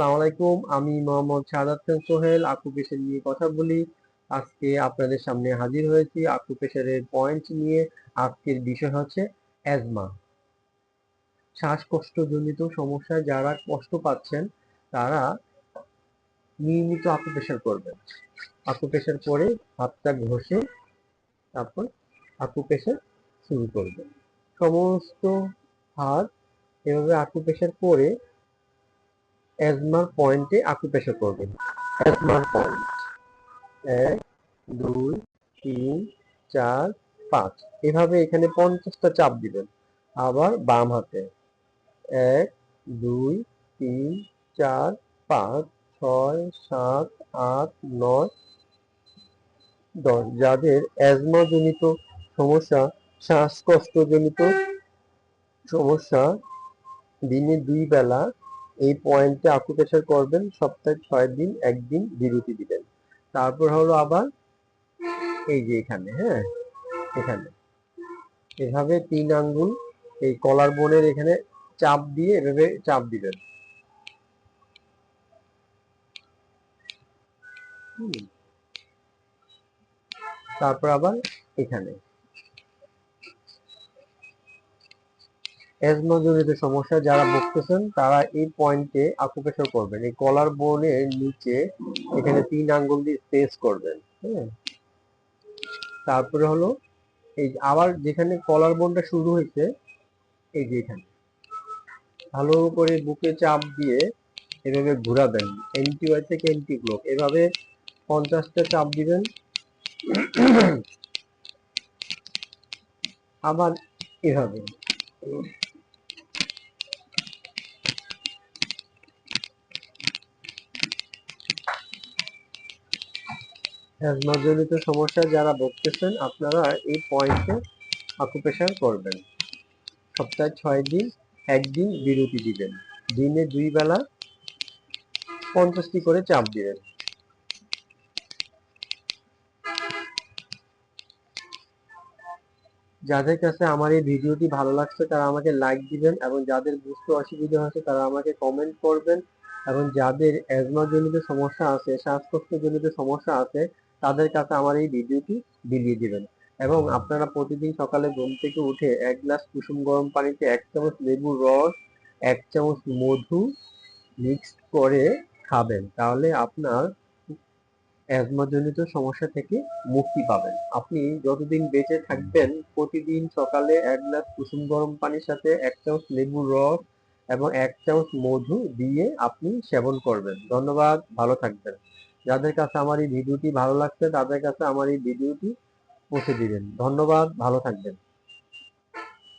আসসালামু আলাইকুম। আমি মোহাম্মদ হোসেন সোহেল আকুপেশার নিয়ে কথা বলি। আজকে আপনাদের সামনে হাজির হয়েছি আকুপেশারের পয়েন্ট নিয়ে। আজকের বিষয় হচ্ছে অ্যাজমা শ্বাসকষ্টজনিত সমস্যায় যারা কষ্ট পাচ্ছেন, তারা নিয়মিত আকুপেশার করবেন। আকুপেশার করে হাতটা ঘষে তারপর আকুপেশার শুরু করবেন। সমস্ত হাত এভাবে আকুপেশার করে অ্যাজমার পয়েন্টে আকুপেশার করবেন। অ্যাজমার পয়েন্ট। এক, দুই, তিন, চার, পাঁচ। এভাবে এখানে পঞ্চাশটা চাপ দিবেন। আবার বাম হাতে। এক, দুই, তিন, চার, পাঁচ, ছয়, সাত, আট, নয়, দশ। যাদের অ্যাজমাজনিত সমস্যা, শ্বাসকষ্টজনিত সমস্যা, দিনে দুই বেলা এই পয়েন্টে আকুপ্রেশার করবেন, সপ্তাহে ছয় দিন, একদিন বিরতি দিবেন। তারপর হলো আবার এই যে এখানে হ্যাঁ? এখানে। এভাবে তিন আঙ্গুল, এই কলার বোনের এখানে চাপ দিয়ে এভাবে চাপ দিবেন। তারপর আবার এখানে। অ্যাজমাজনিত সমস্যা যারা ভুগতেছেন, তারা এই পয়েন্টে আকুপ্রেশার করবেন। এই কলার বোনের নিচে এখানে তিন আঙ্গুল দিয়ে স্পেস করবেন হ্যাঁ? তারপরে হলো, এই আবার যেখানে কলার বোনটা শুরু হয়েছে, এই যে এখানে। ভালো করে বুকে চাপ দিয়ে এভাবে ঘোরাবেন এন্টি ওয়াই থেকে এন্টি গ্লোক এভাবে পঞ্চাশটা চাপ দিবেন। আবার এভাবে। অ্যাজমাজনিত সমস্যা যারা ভুগতেছেন, আপনারা এই পয়েন্টে আকুপেশার করবেন। সপ্তাহে ছয় দিন, একদিন বিরতি দিবেন। দিনে দুই বেলা পঞ্চাশটি করে চাপ দিবেন। যাদের কাছে আমার এই ভিডিওটি ভালো লাগছে, তারা আমাকে লাইক দিবেন এবং যাদের বুঝতে অসুবিধা হচ্ছে তারা আমাকে কমেন্ট করবেন। এবং যাদের অ্যাজমাজনিত সমস্যা আছে, শ্বাসকষ্টজনিত সমস্যা আছে তাদের কাছে আমার এই ভিডিওটি বিলিয়ে দিবেন। এবং আপনারা প্রতিদিন সকালে ঘুম থেকে উঠে এক গ্লাস কুসুম গরম পানিতে এক চামচ লেবুর রস, এক চামচ মধু মিক্সড করে খাবেন। তাহলে আপনার অ্যাজমাজনিত সমস্যা থেকে মুক্তি পাবেন। আপনি যতদিন বেঁচে থাকবেন, প্রতিদিন সকালে এক গ্লাস কুসুম গরম পানির সাথে এক চামচ লেবুর রস এবং এক চামচ মধু দিয়ে আপনি সেবন করবেন। ধন্যবাদ, ভালো থাকবেন। যাদের কাছে আমার এই ভিডিওটি ভালো লাগছে, তাদের কাছে আমার এই ভিডিওটি পৌঁছে দিবেন। ধন্যবাদ, ভালো থাকবেন।